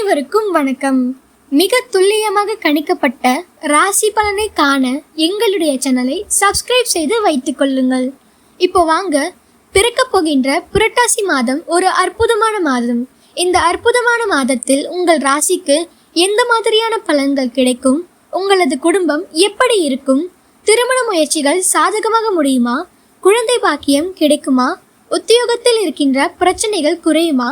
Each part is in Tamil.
அனைவருக்கும் வணக்கம். மிக துல்லியமாக கணிக்கப்பட்ட ராசி பலனை காண எங்களுடைய சேனலை சப்ஸ்கிரைப் செய்து வைத்துக் கொள்ளுங்கள். இப்போ வாங்க பிறக்கப் போகின்ற புரட்டாசி மாதம் ஒரு அற்புதமான மாதம். இந்த அற்புதமான மாதத்தில் உங்கள் ராசிக்கு எந்த மாதிரியான பலன்கள் கிடைக்கும்? உங்களது குடும்பம் எப்படி இருக்கும்? திருமண முயற்சிகள் சாதகமாக முடியுமா? குழந்தை பாக்கியம் கிடைக்குமா? உத்தியோகத்தில் இருக்கின்ற பிரச்சனைகள் குறையுமா?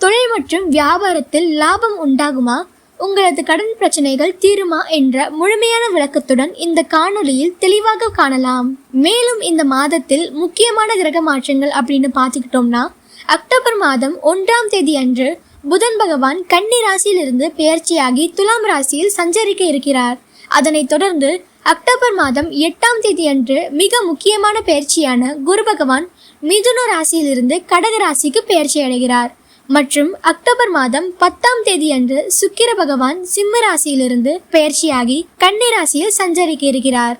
தொழில் மற்றும் வியாபாரத்தில் லாபம் உண்டாகுமா? உங்களது கடன் பிரச்சனைகள் தீருமா? என்ற முழுமையான விளக்கத்துடன் இந்த காணொலியில் தெளிவாக காணலாம். மேலும் இந்த மாதத்தில் முக்கியமான கிரக மாற்றங்கள் அப்படின்னு பார்த்துக்கிட்டோம்னா அக்டோபர் மாதம் ஒன்றாம் தேதி அன்று புதன் பகவான் கன்னி ராசியிலிருந்து பெயர்ச்சியாகி துலாம் ராசியில் சஞ்சரிக்க இருக்கிறார். அதனைத் தொடர்ந்து அக்டோபர் மாதம் எட்டாம் தேதி அன்று மிக முக்கியமான பெயர்ச்சியான குரு பகவான் மிதுன ராசியிலிருந்து கடக ராசிக்கு பெயர்ச்சி அடைகிறார். மற்றும் அக்டோபர் மாதம் பத்தாம் தேதி அன்று சுக்கிர பகவான் சிம்ம ராசியிலிருந்து பெயர்ச்சியாகி கன்னி ராசியில் சஞ்சரிக்க இருக்கிறார்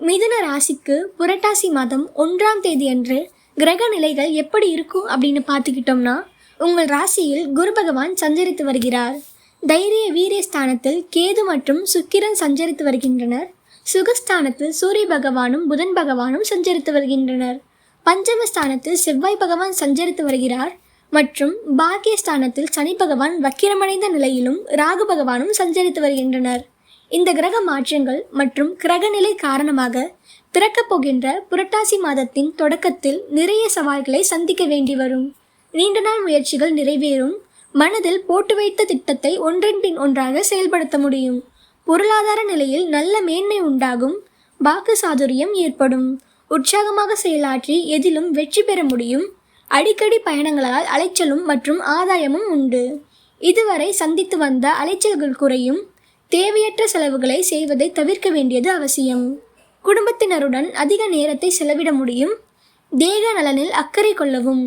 மிதுன ராசிக்கு புரட்டாசி மாதம் ஒன்றாம் தேதி அன்று கிரக நிலைகள் எப்படி இருக்கும் அப்படின்னு பார்த்துக்கிட்டோம்னா உங்கள் ராசியில் குரு பகவான் சஞ்சரித்து வருகிறார். தைரிய வீரிய ஸ்தானத்தில் கேது மற்றும் சுக்கிரன் சஞ்சரித்து வருகின்றனர். சுகஸ்தானத்தில் சூரிய பகவானும் புதன் பகவானும் சஞ்சரித்து வருகின்றனர். பஞ்சமஸ்தானத்தில் செவ்வாய் பகவான் சஞ்சரித்து வருகிறார். மற்றும் பாக்கியஸ்தானத்தில் சனி பகவான் வக்கிரமடைந்த நிலையிலும் ராகு பகவானும் சஞ்சரித்து வருகின்றனர். இந்த கிரக மாற்றங்கள் மற்றும் கிரகநிலை காரணமாக பிறக்கப் போகின்ற புரட்டாசி மாதத்தின் தொடக்கத்தில் நிறைய சவால்களை சந்திக்க வேண்டி வரும். நீண்ட நாள் முயற்சிகள் நிறைவேறும். மனதில் போட்டு வைத்த திட்டத்தை ஒன்றின் பின் ஒன்றாக செயல்படுத்த முடியும். பொருளாதார நிலையில் நல்ல மேன்மை உண்டாகும். வாக்கு சாதுரியம் ஏற்படும். உற்சாகமாக செயலாற்றி எதிலும் வெற்றி பெற முடியும். அடிக்கடி பயணங்களால் அலைச்சலும் மற்றும் ஆதாயமும் உண்டு. இதுவரை சந்தித்து வந்த அலைச்சல்கள் குறையும். தேவையற்ற செலவுகளை செய்வதை தவிர்க்க வேண்டியது அவசியம். குடும்பத்தினருடன் அதிக நேரத்தை செலவிட முடியும். தேக நலனில் அக்கறை கொள்ளவும்.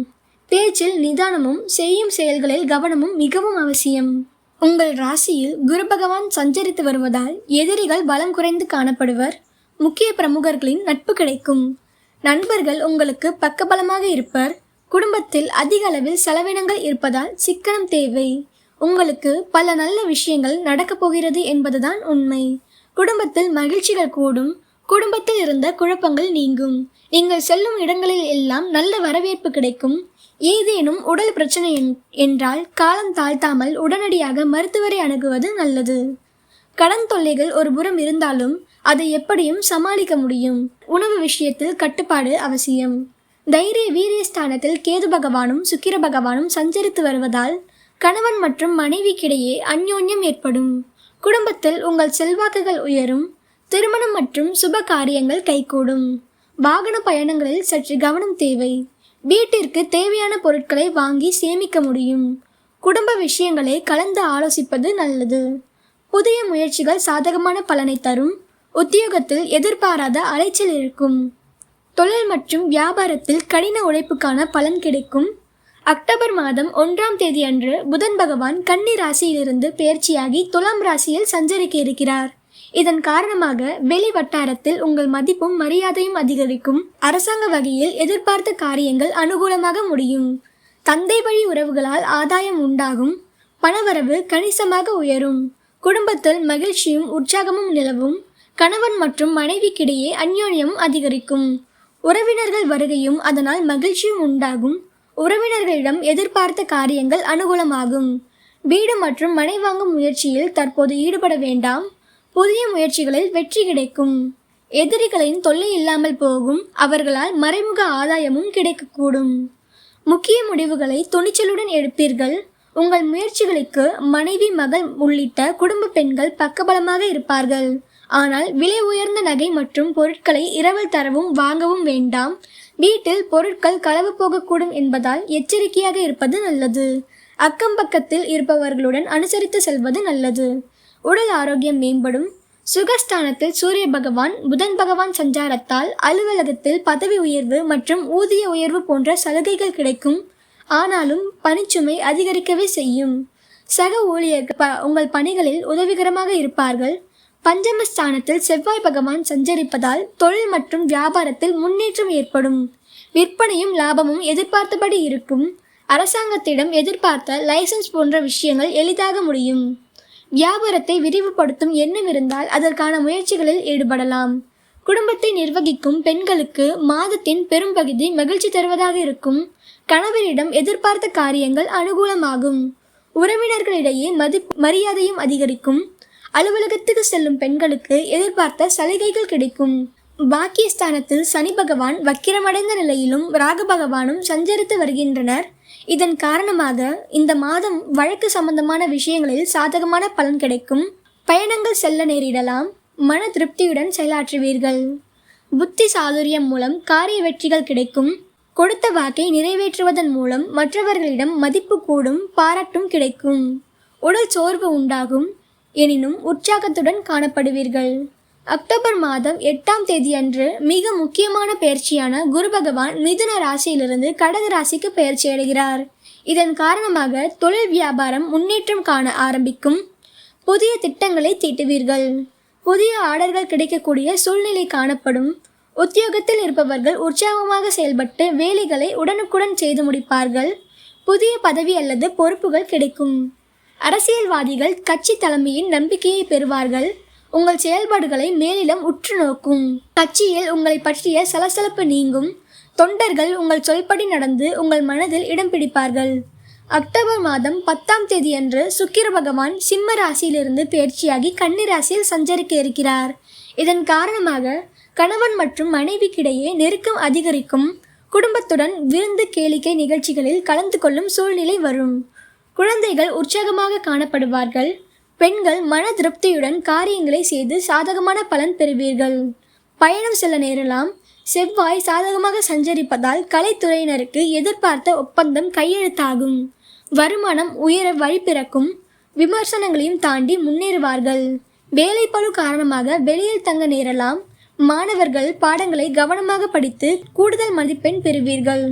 பேச்சில் நிதானமும் செய்யும் செயல்களில் கவனமும் மிகவும் அவசியம். உங்கள் ராசியில் குரு பகவான் சஞ்சரித்து வருவதால் எதிரிகள் பலம் குறைந்து காணப்படுவர். முக்கிய பிரமுகர்களின் நட்பு கிடைக்கும். நண்பர்கள் உங்களுக்கு பக்கபலமாக இருப்பர். குடும்பத்தில் அதிக அளவில் செலவினங்கள் இருப்பதால் சிக்கனம் தேவை. உங்களுக்கு பல நல்ல விஷயங்கள் நடக்கப் போகிறது என்பதுதான் உண்மை. குடும்பத்தில் மகிழ்ச்சிகள் கூடும். குடும்பத்தில் இருந்த குழப்பங்கள் நீங்கும். நீங்கள் செல்லும் இடங்களில் எல்லாம் நல்ல வரவேற்பு கிடைக்கும். ஏதேனும் உடல் பிரச்சனை என்- என்றால் காலம் தாழ்த்தாமல் உடனடியாக மருத்துவரை அணுகுவது நல்லது. கடன் தொல்லைகள் ஒரு புறம் இருந்தாலும் அதை எப்படியும் சமாளிக்க முடியும். உணவு விஷயத்தில் கட்டுப்பாடு அவசியம். தைரிய வீரிய ஸ்தானத்தில் கேது பகவானும் சுக்கிர பகவானும் சஞ்சரித்து வருவதால் கணவன் மற்றும் மனைவிக்கிடையே அந்யோன்யம் ஏற்படும். குடும்பத்தில் உங்கள் செல்வாக்குகள் உயரும் திருமணம் மற்றும் சுப காரியங்கள் கைகூடும். வாகன பயணங்களில் சற்று கவனம் தேவை. வீட்டிற்கு தேவையான பொருட்களை வாங்கி சேமிக்க முடியும். குடும்ப விஷயங்களை கலந்து ஆலோசிப்பது நல்லது. புதிய முயற்சிகள் சாதகமான பலனை தரும். உத்தியோகத்தில் எதிர்பாராத அலைச்சல் இருக்கும். தொழில் மற்றும் வியாபாரத்தில் கடின உழைப்புக்கான பலன் கிடைக்கும். அக்டோபர் மாதம் ஒன்றாம் தேதி அன்று புதன் பகவான் கன்னி ராசியிலிருந்து பெயர்ச்சியாகி துலாம் ராசியில் சஞ்சரிக்க இருக்கிறார். இதன் காரணமாக வெளி வட்டாரத்தில் உங்கள் மதிப்பும் மரியாதையும் அதிகரிக்கும். அரசாங்க வகையில் எதிர்பார்த்த காரியங்கள் அனுகூலமாக முடியும். தந்தை வழி உறவுகளால் ஆதாயம் உண்டாகும். பணவரவு கணிசமாக உயரும். குடும்பத்தில் மகிழ்ச்சியும் உற்சாகமும் நிலவும். கணவன் மற்றும் மனைவிக்கிடையே அந்யோன்யமும் அதிகரிக்கும். உறவினர்கள் வருகையும் அதனால் மகிழ்ச்சியும் உண்டாகும். உறவினர்களிடம் எதிர்பார்த்த காரியங்கள் அனுகூலமாகும். வீடு மற்றும் மனை வாங்கும் முயற்சியில் தற்போது ஈடுபட வேண்டாம். புதிய முயற்சிகளில் வெற்றி கிடைக்கும். எதிரிகளின் தொல்லை இல்லாமல் போகும். அவர்களால் மறைமுக ஆதாயமும் கிடைக்கக்கூடும். முக்கிய முடிவுகளை துணிச்சலுடன் எடுப்பீர்கள். உங்கள் முயற்சிகளுக்கு மனைவி மகள் உள்ளிட்ட குடும்ப பெண்கள் பக்கபலமாக இருப்பார்கள். ஆனால் விலை உயர்ந்த நகை மற்றும் பொருட்களை இரவல் தரவும் வாங்கவும் வேண்டாம். வீட்டில் பொருட்கள் களவு போகக்கூடும் என்பதால் எச்சரிக்கையாக இருப்பது நல்லது. அக்கம் பக்கத்தில் இருப்பவர்களுடன் அனுசரித்து செல்வது நல்லது. உடல் ஆரோக்கியம் மேம்படும். சுகஸ்தானத்தில் சூரிய பகவான் புதன் பகவான் சஞ்சாரத்தால் அலுவலகத்தில் பதவி உயர்வு மற்றும் ஊதிய உயர்வு போன்ற சலுகைகள் கிடைக்கும். ஆனாலும் பணிச்சுமை அதிகரிக்கவே செய்யும். சக ஊழியர்கள் ப- உங்கள் பணிகளில் உதவிகரமாக இருப்பார்கள். பஞ்சமஸ்தானத்தில் செவ்வாய் பகவான் சஞ்சரிப்பதால் தொழில் மற்றும் வியாபாரத்தில் முன்னேற்றம் ஏற்படும். விற்பனையும் லாபமும் எதிர்பார்த்தபடி இருக்கும். அரசாங்கத்திடம் எதிர்பார்த்த லைசன்ஸ் போன்ற விஷயங்கள் எளிதாக முடியும். வியாபாரத்தை விரிவுபடுத்தும் எண்ணம் இருந்தால் அதற்கான முயற்சிகளில் ஈடுபடலாம். குடும்பத்தை நிர்வகிக்கும் பெண்களுக்கு மாதத்தின் பெரும்பகுதி மகிழ்ச்சி தருவதாக இருக்கும். கணவரிடம் எதிர்பார்த்த காரியங்கள் அனுகூலமாகும். உறவினர்களிடையே மதி மரியாதையும் அதிகரிக்கும். அலுவலகத்துக்கு செல்லும் பெண்களுக்கு எதிர்பார்த்த சலுகைகள் கிடைக்கும். பாக்கியஸ்தானத்தில் சனி பகவான் வக்கிரமடைந்த நிலையிலும் ராகு பகவானும் சஞ்சரித்து வருகின்றனர். இதன் காரணமாக இந்த மாதம் வழக்கு சம்பந்தமான விஷயங்களில் சாதகமான பலன் கிடைக்கும். பயணங்கள் செல்ல நேரிடலாம். மன திருப்தியுடன் செயலாற்றுவீர்கள். புத்தி சாதுரியம் மூலம் காரிய வெற்றிகள் கிடைக்கும். கொடுத்த வாக்கை நிறைவேற்றுவதன் மூலம் மற்றவர்களிடம் மதிப்பு கூடும் பாராட்டும் கிடைக்கும். உடல் சோர்வு உண்டாகும். எனினும் உற்சாகத்துடன் காணப்படுவீர்கள். அக்டோபர் மாதம் எட்டாம் தேதி அன்று மிக முக்கியமான பயிற்சியான குரு பகவான் மிதுன ராசியிலிருந்து கடக ராசிக்கு பயிற்சி அடைகிறார். இதன் காரணமாக தொழில் வியாபாரம் முன்னேற்றம் காண ஆரம்பிக்கும். புதிய திட்டங்களை தீட்டுவீர்கள். புதிய ஆர்டர்கள் கிடைக்கக்கூடிய சூழ்நிலை காணப்படும். உத்தியோகத்தில் இருப்பவர்கள் உற்சாகமாக செயல்பட்டு வேலைகளை உடனுக்குடன் செய்து முடிப்பார்கள். புதிய பதவி அல்லது பொறுப்புகள் கிடைக்கும். அரசியல்வாதிகள் கட்சி தலைமையின் நம்பிக்கையை பெறுவார்கள். உங்கள் செயல்பாடுகளை மேலிடம் உற்று நோக்கும். கட்சியில் உங்களை பற்றிய சலசலப்பு நீங்கும். தொண்டர்கள் உங்கள் சொல்படி நடந்து உங்கள் மனதில் இடம் பிடிப்பார்கள். அக்டோபர் மாதம் பத்தாம் தேதியன்று சுக்கிர பகவான் சிம்ம ராசியிலிருந்து பயிற்சியாகி கன்னி ராசியில் சஞ்சரிக்க இருக்கிறார். இதன் காரணமாக கணவன் மற்றும் மனைவிக்கிடையே நெருக்கம் அதிகரிக்கும். குடும்பத்துடன் விருந்து கேளிக்கை நிகழ்ச்சிகளில் கலந்து கொள்ளும் சூழ்நிலை வரும். குழந்தைகள் உற்சாகமாக காணப்படுவார்கள். பெண்கள் மன திருப்தியுடன் காரியங்களை செய்து சாதகமான பலன் பெறுவீர்கள். பயணம் செல்ல நேரலாம். செவ்வாய் சாதகமாக சஞ்சரிப்பதால் கலைத்துறையினருக்கு எதிர்பார்த்த ஒப்பந்தம் கையெழுத்தாகும். வருமானம் உயர வழி பிறக்கும். விமர்சனங்களையும் தாண்டி முன்னேறுவார்கள். வேலைப்பளு காரணமாக வெளியில் தங்க நேரலாம். மாணவர்கள் பாடங்களை கவனமாக படித்து கூடுதல் மதிப்பெண் பெறுவீர்கள்.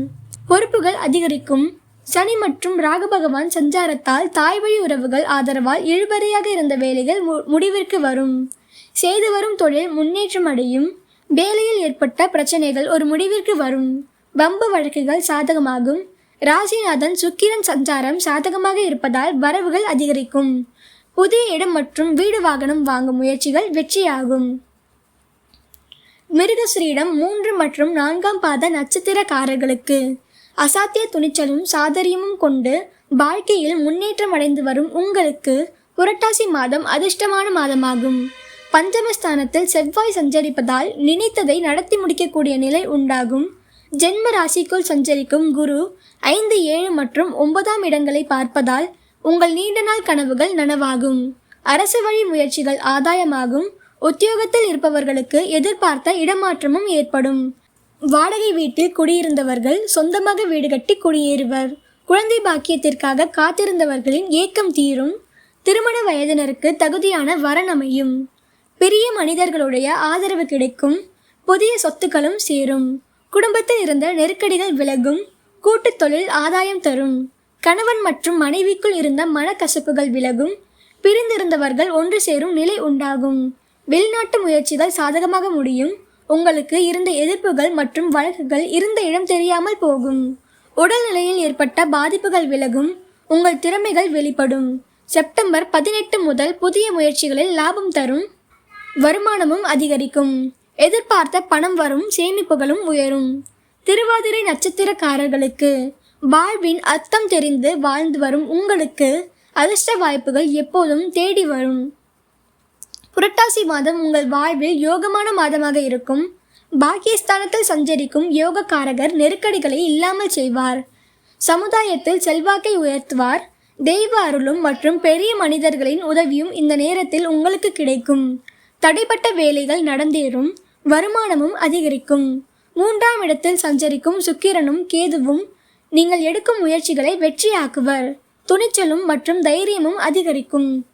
பொறுப்புகள் அதிகரிக்கும். சனி மற்றும் ராகு பகவான் சஞ்சாரத்தால் தாய்வழி உறவுகள் ஆதரவால் இழுபறையாக இருந்த வேலைகள் மு- முடிவிற்கு வரும். செய்து வரும் தொழில் முன்னேற்றம் அடையும். வேலையில் ஏற்பட்ட பிரச்சனைகள் ஒரு முடிவிற்கு வரும். வம்பு வழக்குகள் சாதகமாகும். ராசிநாதன் சுக்கிரன் சஞ்சாரம் சாதகமாக இருப்பதால் வரவுகள் அதிகரிக்கும். புதிய இடம் மற்றும் வீடு வாகனம் வாங்கும் முயற்சிகள் வெற்றியாகும். மிருகஸ்ரீடம் மூன்று மற்றும் நான்காம் பாத நட்சத்திரக்காரர்களுக்கு அசாத்திய துணிச்சலும் சாதரியமும் கொண்டு வாழ்க்கையில் முன்னேற்றம் அடைந்து வரும் உங்களுக்கு புரட்டாசி மாதம் அதிர்ஷ்டமான மாதமாகும். பஞ்சமஸ்தானத்தில் செவ்வாய் சஞ்சரிப்பதால் நினைத்ததை நடத்தி முடிக்கக்கூடிய நிலை உண்டாகும். ஜென்ம ராசிக்குள் சஞ்சரிக்கும் குரு ஐந்து ஏழு மற்றும் ஒன்பதாம் இடங்களை பார்ப்பதால் உங்கள் நீண்ட நாள் கனவுகள் நனவாகும். அரசு வழி முயற்சிகள் ஆதாயமாகும். உத்தியோகத்தில் இருப்பவர்களுக்கு எதிர்பார்த்த இடமாற்றமும் ஏற்படும். வாடகை வீட்டில் குடியிருந்தவர்கள் சொந்தமாக வீடு கட்டி குடியேறுவர். குழந்தை பாக்கியத்திற்காக காத்திருந்தவர்களின் ஏக்கம் தீரும். திருமண வயதினருக்கு தகுதியான வரன் அமையும். பெரிய மனிதர்களுடைய ஆதரவு கிடைக்கும். புதிய சொத்துக்களும் சேரும். குடும்பத்தில் இருந்த நெருக்கடிகள் விலகும். கூட்டுத் தொழில் ஆதாயம் தரும். கணவன் மற்றும் மனைவிக்குள் இருந்த மனக்கசப்புகள் விலகும். பிரிந்திருந்தவர்கள் ஒன்று சேரும் நிலை உண்டாகும். வெளிநாட்டு முயற்சிகள் சாதகமாக முடியும். உங்களுக்கு இருந்த எதிர்ப்புகள் மற்றும் வழக்குகள் இருந்த இடம் தெரியாமல் போகும். உடல்நிலையில் ஏற்பட்ட பாதிப்புகள் விலகும் உங்கள் திறமைகள் வெளிப்படும். செப்டம்பர் பதினெட்டு முதல் புதிய முயற்சிகளில் லாபம் தரும் வருமானமும் அதிகரிக்கும். எதிர்பார்த்த பணம் வரும் சேமிப்புகளும் உயரும். திருவாதிரை நட்சத்திரக்காரர்களுக்கு வாழ்வின் அர்த்தம் தெரிந்து வாழ்ந்து வரும் உங்களுக்கு அதிர்ஷ்ட வாய்ப்புகள் எப்போதும் தேடி வரும். புரட்டாசி மாதம் உங்கள் வாழ்வில் யோகமான மாதமாக இருக்கும். பாக்கியஸ்தானத்தில் சஞ்சரிக்கும் யோகக்காரகர் நெருக்கடிகளை இல்லாமல் செய்வார். சமுதாயத்தில் செல்வாக்கை உயர்த்துவார். தெய்வ அருளும் மற்றும் பெரிய மனிதர்களின் உதவியும் இந்த நேரத்தில் உங்களுக்கு கிடைக்கும். தடைப்பட்ட வேலைகள் நடந்தேறும். வருமானமும் அதிகரிக்கும். மூன்றாம் இடத்தில் சஞ்சரிக்கும் சுக்கிரனும் கேதுவும் நீங்கள் எடுக்கும் முயற்சிகளை வெற்றியாக்குவர். துணிச்சலும் மற்றும் தைரியமும் அதிகரிக்கும்.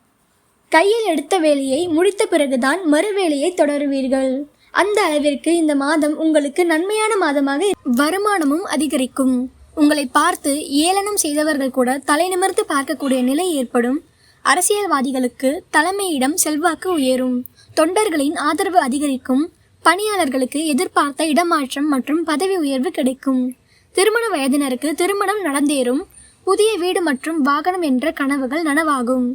கையில் எடுத்த வேலையை முடித்த பிறகுதான் மறு வேலையை தொடருவீர்கள். அந்த அளவிற்கு இந்த மாதம் உங்களுக்கு நன்மையான மாதமாக வருமானமும் அதிகரிக்கும். உங்களை பார்த்து ஏளனம் செய்தவர்கள் கூட தலை நிமிர்த்து பார்க்கக்கூடிய நிலை ஏற்படும். அரசியல்வாதிகளுக்கு தலைமையிடம் செல்வாக்கு உயரும். தொண்டர்களின் ஆதரவு அதிகரிக்கும். பணியாளர்களுக்கு எதிர்பார்த்த இடமாற்றம் மற்றும் பதவி உயர்வு கிடைக்கும். திருமண வயதினருக்கு திருமணம் நடந்தேறும். புதிய வீடு மற்றும் வாகனம் என்ற கனவுகள் நனவாகும்.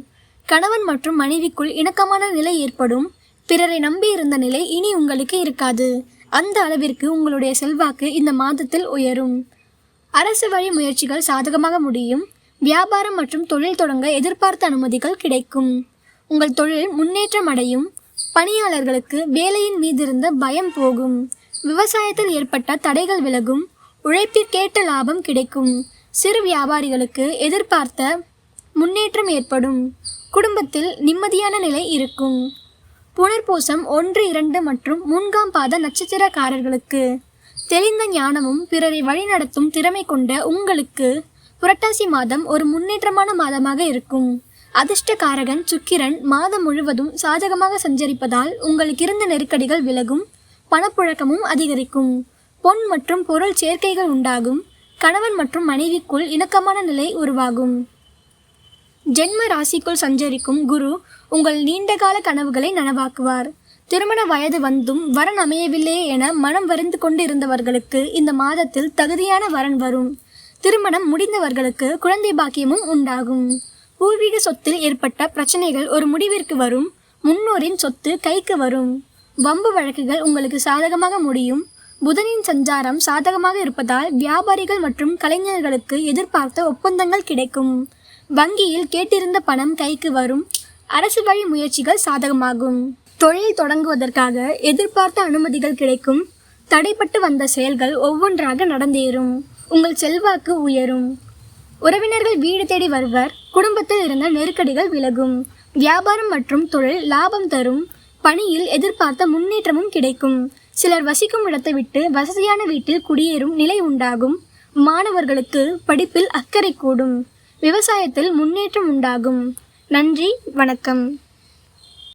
கணவன் மற்றும் மனைவிக்குள் இணக்கமான நிலை ஏற்படும். பிறரை நம்பி இருந்த நிலை இனி உங்களுக்கு இருக்காது. அந்த அளவிற்கு உங்களுடைய செல்வாக்கு இந்த மாதத்தில் உயரும். அரசு வழி முயற்சிகள் சாதகமாக முடியும். வியாபாரம் மற்றும் தொழில் தொடங்க எதிர்பார்த்த அனுமதிகள் கிடைக்கும். உங்கள் தொழில் முன்னேற்றம் அடையும். பணியாளர்களுக்கு வேலையின் மீதிருந்த பயம் போகும். விவசாயத்தில் ஏற்பட்ட தடைகள் விலகும். உழைப்பிற்கேற்ற லாபம் கிடைக்கும். சிறு வியாபாரிகளுக்கு எதிர்பார்த்த முன்னேற்றம் ஏற்படும். குடும்பத்தில் நிம்மதியான நிலை இருக்கும். புனர்பூசம் ஒன்று இரண்டு மற்றும் மூன்றாம் பாத நட்சத்திரக்காரர்களுக்கு. தெளிந்த ஞானமும் பிறரை வழிநடத்தும் திறமை கொண்ட உங்களுக்கு புரட்டாசி மாதம் ஒரு முன்னேற்றமான மாதமாக இருக்கும். அதிர்ஷ்டகாரகன் சுக்கிரன் மாதம் முழுவதும் சாதகமாக சஞ்சரிப்பதால் உங்களுக்கு இருந்த நெருக்கடிகள் விலகும் பணப்புழக்கமும் அதிகரிக்கும். பொன் மற்றும் பொருள் சேர்க்கைகள் உண்டாகும் கணவன் மற்றும் மனைவிக்குள் இணக்கமான நிலை உருவாகும். ஜென்ம ராசிக்குள் சஞ்சரிக்கும் குரு உங்கள் நீண்டகால கனவுகளை நனவாக்குவார். திருமண வயது வந்தும் வரன் அமையவில்லையே என மனம் வருந்து கொண்டு இருந்தவர்களுக்கு இந்த மாதத்தில் தகுதியான வரன் வரும். திருமணம் முடிந்தவர்களுக்கு குழந்தை பாக்கியமும் உண்டாகும். பூர்வீக சொத்தில் ஏற்பட்ட பிரச்சனைகள் ஒரு முடிவிற்கு வரும். முன்னோரின் சொத்து கைக்கு வரும். வம்பு வழக்குகள் உங்களுக்கு சாதகமாக முடியும். புதனின் சஞ்சாரம் சாதகமாக இருப்பதால் வியாபாரிகள் மற்றும் கலைஞர்களுக்கு எதிர்பார்த்த ஒப்பந்தங்கள் கிடைக்கும். வங்கியில் கேட்டிருந்த பணம் கைக்கு வரும். அரசு வழி முயற்சிகள் சாதகமாகும். தொழில் தொடங்குவதற்காக எதிர்பார்த்த அனுமதிகள் கிடைக்கும். தடைப்பட்டு வந்த செயல்கள் ஒவ்வொன்றாக நடந்தேறும். உங்கள் செல்வாக்கு உயரும். உறவினர்கள் வீடு தேடி வருவர். குடும்பத்தில் இருந்த நெருக்கடிகள் விலகும். வியாபாரம் மற்றும் தொழில் லாபம் தரும். பணியில் எதிர்பார்த்த முன்னேற்றமும் கிடைக்கும். சிலர் வசிக்கும் இடத்தை விட்டு வசதியான வீட்டில் குடியேறும் நிலை உண்டாகும். மாணவர்களுக்கு படிப்பில் அக்கறை கூடும். விவசாயத்தில் முன்னேற்றம் உண்டாகும். நன்றி வணக்கம்.